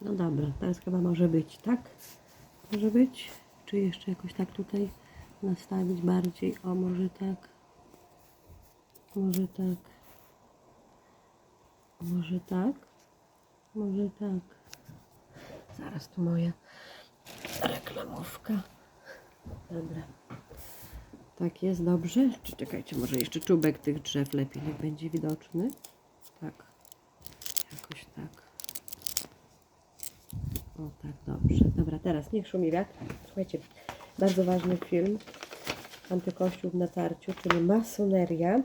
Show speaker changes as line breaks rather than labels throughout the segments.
No dobra, teraz chyba może być, tak? Może być? Czy jeszcze jakoś tak tutaj nastawić bardziej? O, może tak. Może tak. Może tak. Może tak. Zaraz tu moja reklamówka. Dobra. Tak jest, dobrze? Czy czekajcie, może jeszcze czubek tych drzew lepiej niech będzie widoczny. Tak. Jakoś tak. O tak, dobrze. Dobra, teraz niech szumi wiatr. Słuchajcie, bardzo ważny film. Antykościół w natarciu, czyli masoneria.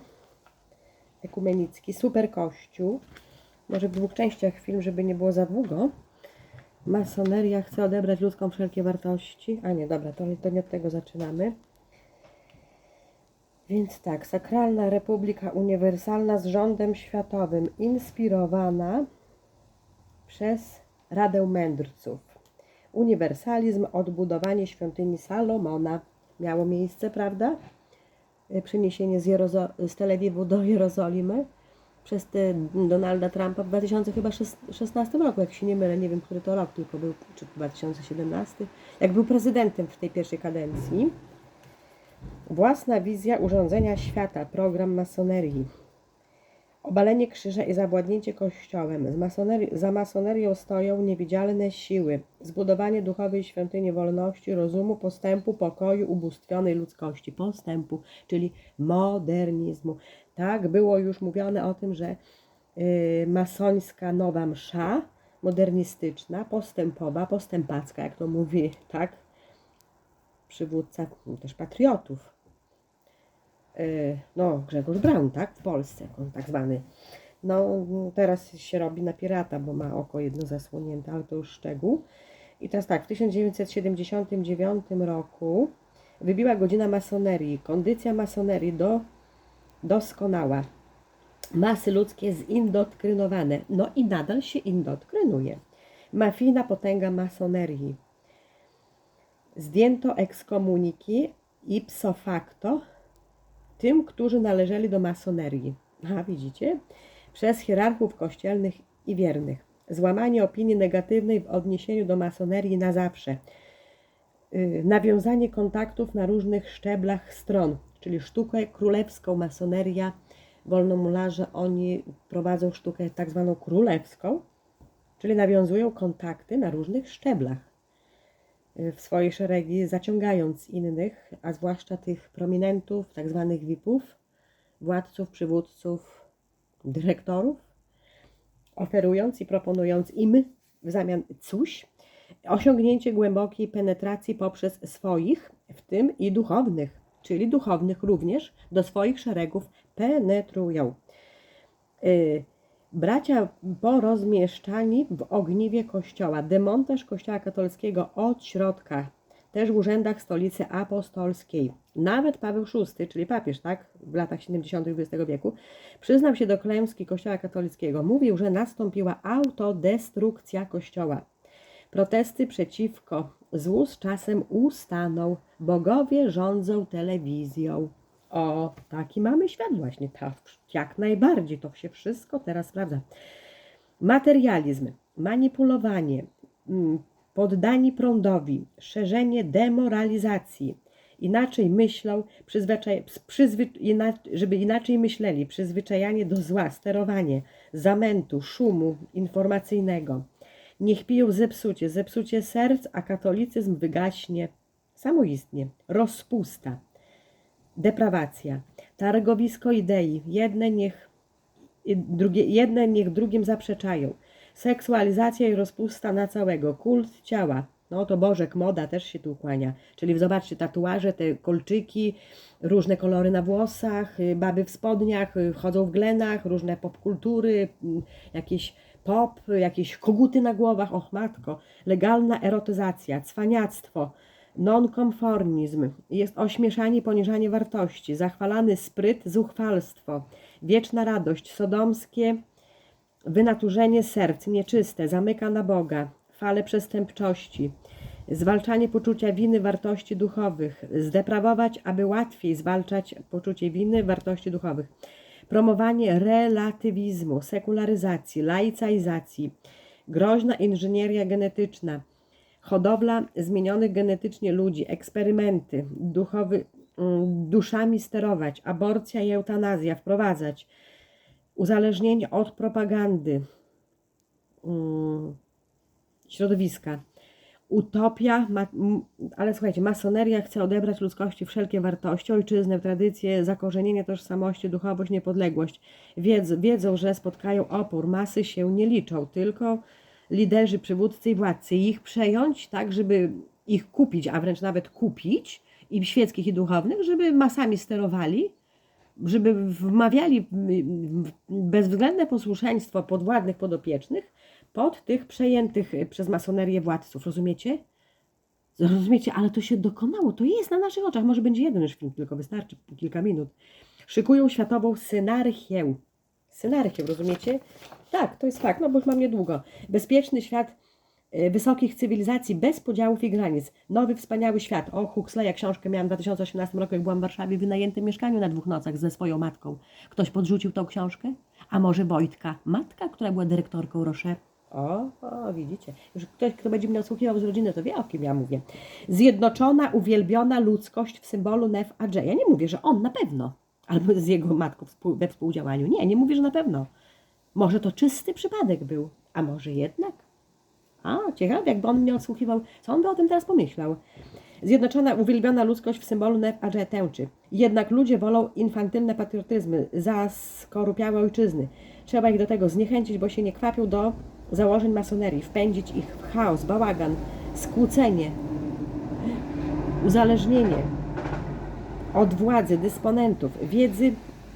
Ekumenicki, super kościół. Może w dwóch częściach film, żeby nie było za długo. Masoneria chce odebrać ludzkom wszelkie wartości. A nie, dobra, to, to nie od tego zaczynamy. Więc tak, Sakralna Republika Uniwersalna z rządem światowym, inspirowana przez Radę Mędrców. Uniwersalizm, odbudowanie świątyni Salomona miało miejsce, prawda? Y, Przeniesienie z, Jerozo- z Tel Awiwu do Jerozolimy przez Donalda Trumpa w 2016 roku, jak się nie mylę, nie wiem, który to rok tylko był, czy 2017, jak był prezydentem w tej pierwszej kadencji. Własna wizja urządzenia świata, program masonerii. Obalenie krzyża i zawładnięcie kościołem. Z masonerii, za masonerią stoją niewidzialne siły. Zbudowanie duchowej świątyni wolności, rozumu, postępu, pokoju, ubóstwionej ludzkości. Postępu, czyli modernizmu. Tak, było już mówione o tym, że y, masońska nowa msza, modernistyczna, postępowa, postępacka, jak to mówi, tak, przywódca też patriotów. Y, no, Grzegorz Braun, tak, w Polsce, tak zwany. No, teraz się robi na pirata, bo ma oko jedno zasłonięte, ale to już szczegół. I teraz tak, w 1979 roku wybiła godzina masonerii. Kondycja masonerii do, doskonała. Masy ludzkie zindoktrynowane. No i nadal się indoktrynuje. Mafijna potęga masonerii. Zdjęto ekskomuniki ipso facto tym, którzy należeli do masonerii. A widzicie? Przez hierarchów kościelnych i wiernych. Złamanie opinii negatywnej w odniesieniu do masonerii na zawsze. Yy, Nawiązanie kontaktów na różnych szczeblach stron, czyli sztukę królewską, masoneria, wolnomularze, oni prowadzą sztukę tak zwaną królewską, czyli nawiązują kontakty na różnych szczeblach w swoje szeregi, zaciągając innych, a zwłaszcza tych prominentów, tak zwanych VIP-ów, władców, przywódców, dyrektorów, oferując i proponując im w zamian coś, osiągnięcie głębokiej penetracji poprzez swoich, w tym i duchownych, czyli duchownych również do swoich szeregów penetrują. Y, Bracia porozmieszczani w ogniwie kościoła. Demontaż kościoła katolickiego od środka. Też w urzędach stolicy apostolskiej. Nawet Paweł VI, czyli papież, tak, w latach 70. XX wieku, przyznał się do klęski kościoła katolickiego. Mówił, że nastąpiła autodestrukcja kościoła. Protesty przeciwko złu z czasem ustaną. Bogowie rządzą telewizją. O, taki mamy świat właśnie. Jak najbardziej. To się wszystko teraz sprawdza. Materializm, manipulowanie, mm, poddani prądowi, szerzenie demoralizacji. Inaczej myślą, przyzwyczaj, przyzwy, żeby inaczej myśleli, przyzwyczajanie do zła, sterowanie, zamętu, szumu informacyjnego. Niech piją zepsucie, zepsucie serc, a katolicyzm wygaśnie samoistnie. Rozpusta deprawacja, targowisko idei, jedne niech, drugie, jedne niech drugim zaprzeczają, seksualizacja i rozpusta na całego, kult ciała, no to Bożek, moda też się tu kłania, czyli zobaczcie tatuaże, te kolczyki, różne kolory na włosach, y, baby w spodniach, y, chodzą w glenach, różne popkultury, mm, jakieś pop, jakieś koguty na głowach, och matko, legalna erotyzacja, cwaniactwo, Nonkonformizm. Jest ośmieszanie, poniżanie wartości, zachwalany spryt, zuchwalstwo, wieczna radość, sodomskie wynaturzenie serc, nieczyste, zamyka na Boga, fale przestępczości, zwalczanie poczucia winy wartości duchowych, zdeprawować, aby łatwiej zwalczać poczucie winy wartości duchowych, promowanie relatywizmu, sekularyzacji, laicaizacji, groźna inżynieria genetyczna, hodowla zmienionych genetycznie ludzi, eksperymenty, duchowy, mm, duszami sterować, aborcja i eutanazja wprowadzać, uzależnienie od propagandy, mm, środowiska. Utopia, ale słuchajcie, masoneria chce odebrać ludzkości wszelkie wartości, ojczyznę, tradycje, zakorzenienie tożsamości, duchowość, niepodległość. Wiedz, wiedzą, że spotkają opór, masy się nie liczą, tylko liderzy, przywódcy i władcy. Ich przejąć tak, żeby ich kupić, a wręcz nawet kupić, i świeckich, i duchownych, żeby masami sterowali, żeby wmawiali bezwzględne posłuszeństwo podwładnych, podopiecznych pod tych przejętych przez masonerię władców. Rozumiecie? Rozumiecie, ale to się dokonało. To jest na naszych oczach. Może będzie jeden już film, tylko wystarczy kilka minut. Szykują światową synarchię. Synarchię, rozumiecie? Tak, to jest fakt, no bo już mam niedługo. Bezpieczny świat y, wysokich cywilizacji bez podziałów i granic. Nowy, wspaniały świat. O, Huxleya książkę miałam w 2018 roku, jak byłam w Warszawie w wynajętym mieszkaniu na dwóch nocach ze swoją matką. Ktoś podrzucił tą książkę? A może Wojtka, matka, która była dyrektorką Roche? O, o, widzicie. Już ktoś, kto będzie mnie odsłuchiwał z rodziny, to wie, o kim ja mówię. Zjednoczona, uwielbiona ludzkość w symbolu Nef Adже. Ja nie mówię, że on na pewno. Albo z jego matką we współdziałaniu. Nie, nie mówię, że na pewno. Może to czysty przypadek był, a może jednak? A, ciekawe, jakby on mnie odsłuchiwał, co on by o tym teraz pomyślał. Zjednoczona, uwielbiona ludzkość w symbolu Nef tęczy. Jednak ludzie wolą infantylne patriotyzmy, zaskorupiałe ojczyzny. Trzeba ich do tego zniechęcić, bo się nie kwapią do założeń masonerii, wpędzić ich w chaos, bałagan, skłócenie, uzależnienie od władzy, dysponentów, wiedzy,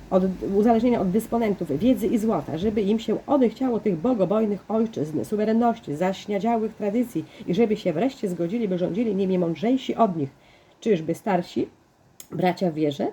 od, uzależnienia od dysponentów wiedzy i złota, żeby im się odechciało tych bogobojnych ojczyzn, suwerenności, zaśniadziałych tradycji i żeby się wreszcie zgodzili, by rządzili nimi mądrzejsi od nich. Czyżby starsi bracia w wierze?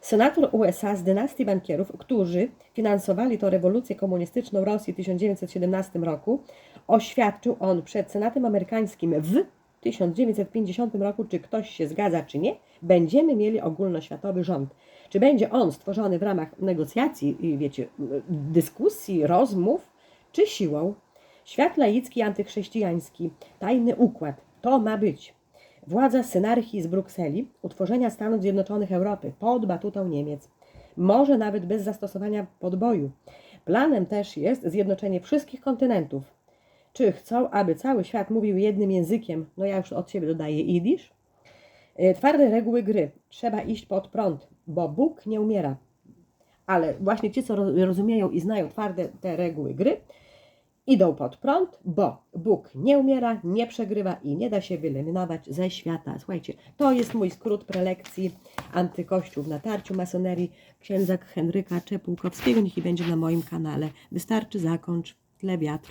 Senator USA z dynastii bankierów, którzy finansowali tę rewolucję komunistyczną Rosji w 1917 roku, oświadczył on przed Senatem amerykańskim w 1950 roku, czy ktoś się zgadza, czy nie, będziemy mieli ogólnoświatowy rząd. Czy będzie on stworzony w ramach negocjacji, wiecie, dyskusji, rozmów, czy siłą? Świat laicki, antychrześcijański, tajny układ, to ma być. Władza synarchii z Brukseli, utworzenia Stanów Zjednoczonych Europy pod batutą Niemiec. Może nawet bez zastosowania podboju. Planem też jest zjednoczenie wszystkich kontynentów. Czy chcą, aby cały świat mówił jednym językiem? No ja już od siebie dodaję idisz. E, Twarde reguły gry. Trzeba iść pod prąd, bo Bóg nie umiera. Ale właśnie ci, co ro- rozumieją i znają twarde te reguły gry, idą pod prąd, bo Bóg nie umiera, nie przegrywa i nie da się wyeliminować ze świata. Słuchajcie, to jest mój skrót prelekcji Antykościół w natarciu masonerii księdza Henryka Czepułkowskiego. Niech i będzie na moim kanale. Wystarczy zakończ, tle wiatr.